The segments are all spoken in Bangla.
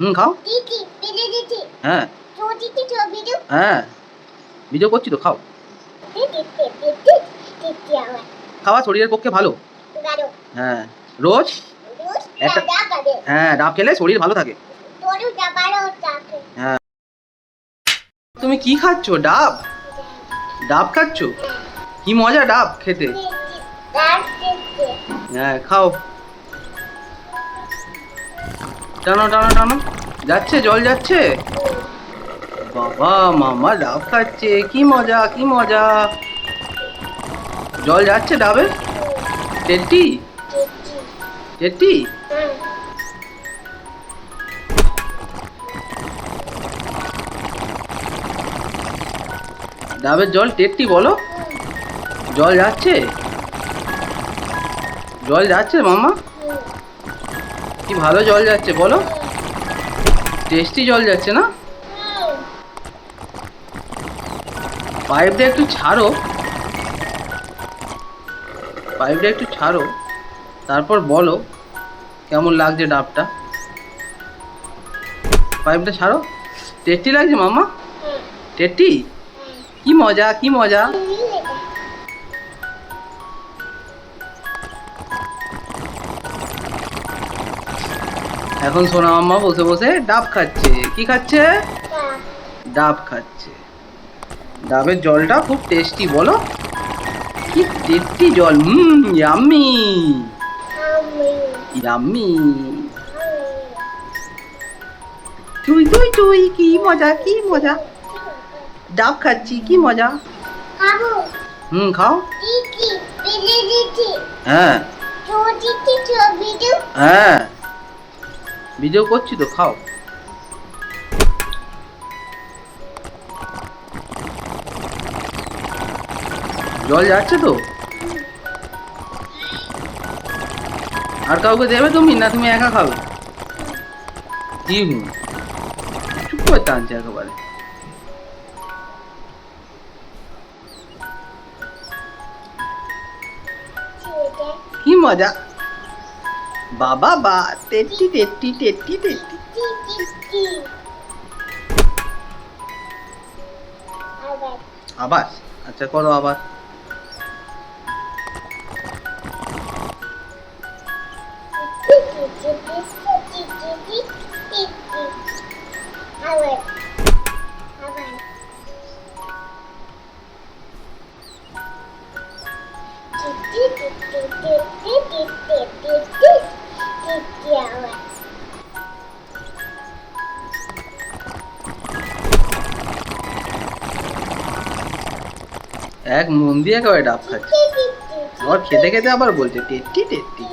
হুম খাও। হ্যাঁ। হ্যাঁ। ভিডিও করছি তো খাও। খাওয়া শরীরের পক্ষে ভালো। হ্যাঁ। রোজ? একটা- হ্যাঁ ডাব খেলে শরীর ভালো থাকে। চাকে তুমি কি খাচ্ছ ডাব? ডাব খাচ্ছ? কি মজা ডাব খেতে। হ্যাঁ খাও। টানো টানো টানো। যাচ্ছে, জল যাচ্ছে। বাবা, মামা ডাব খাচ্ছে। কি মজা কি মজা। জল যাচ্ছে ডাবে? টেট্টি? টেট্টি? ডাবের জল টেট্টি বলো? জল যাচ্ছে? জল যাচ্ছে, মামা? কি ভালো জল যাচ্ছে বলো? টেস্টি জল যাচ্ছে না? পাইপটা একটু ছাড়ো। পাইপটা একটু ছাড়ো। তারপর বলো কেমন লাগছে ডাবটা? পাইপটা ছাড়ো। টেস্টি লাগছে মামা টেস্টি কি মজা কি মজা। এখন সোনা মাম্মা বসে বসে ডাব খাচ্ছে। কি খাচ্ছে? ডাব খাচ্ছে। ডাবের জলটা খুব টেস্টি বলো? কি টেস্টি জল? হুম ইয়াম্মি ইয়াম্মি তুই তুই তুই কি মজা কি মজা। ডাব খাচ্ছি কি মজা। হুম খাও। হ্যাঁ। হ্যাঁ। ভিডিও করছি তো খাও। জল যাচ্ছে তো? আর কাউকে দেবে তুমি না তুমি একা খাবে? কি হুম? চুপ করে টানছে একেবারে। কি মজা? বাবা বা টেট্টি টেট্টি টেট্টি দিদি আবার। আচ্ছা করো আবার। এক মন দিয়ে একেবারে ডাব খাচ্ছে আবার খেতে খেতে আবার বলছে, টেট্টি টেট্টি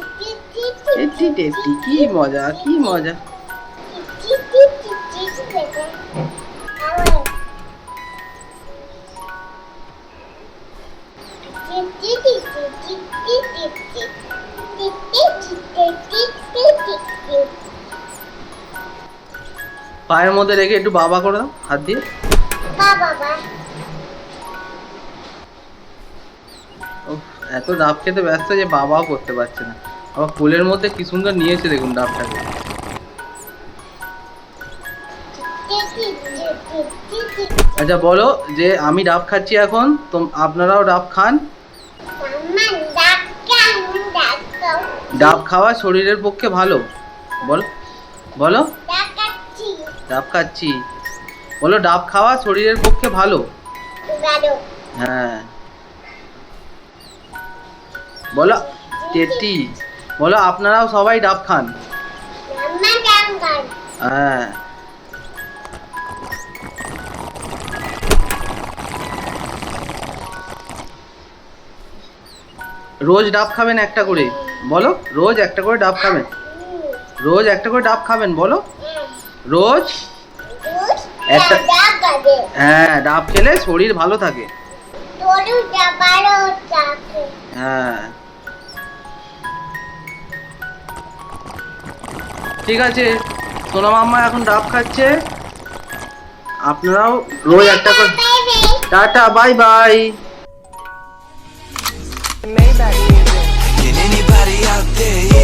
টেট্টি টেট্টি, কি মজা কি মজা। পায়ের মধ্যে রেখে একটু বাবা করে দাও, হাত দিয়ে। বাবা। এত ডাব খেতে ব্যস্ত যে বাবাও করতে পারছে না। আবার কোলের মধ্যে কি সুন্দর নিয়েছে দেখুন ডাবটাকে। আচ্ছা বলো যে আমি ডাব খাচ্ছি এখন তো আপনারাও ডাব খান। ডাব খাওয়া শরীরের পক্ষে ভালো। বল বলো। ডাব খাচ্ছি। বলো ডাব খাওয়া শরীরের পক্ষে ভালো। হ্যাঁ। বলো টেটি বলো আপনারাও সবাই ডাব খান। হ্যাঁ। রোজ ডাব খাবেন একটা করে। বলো রোজ একটা করে ডাব খাবেন। রোজ একটা করে ডাব খাবেন বলো। রোজ একটা হ্যাঁ ডাব খেলে শরীর ভালো থাকে। হ্যাঁ। ঠিক আছে, সোনা মাম্মা এখন ডাব খাচ্ছে আপনারাও রোজ একটা করে tata, bye bye anybody out there?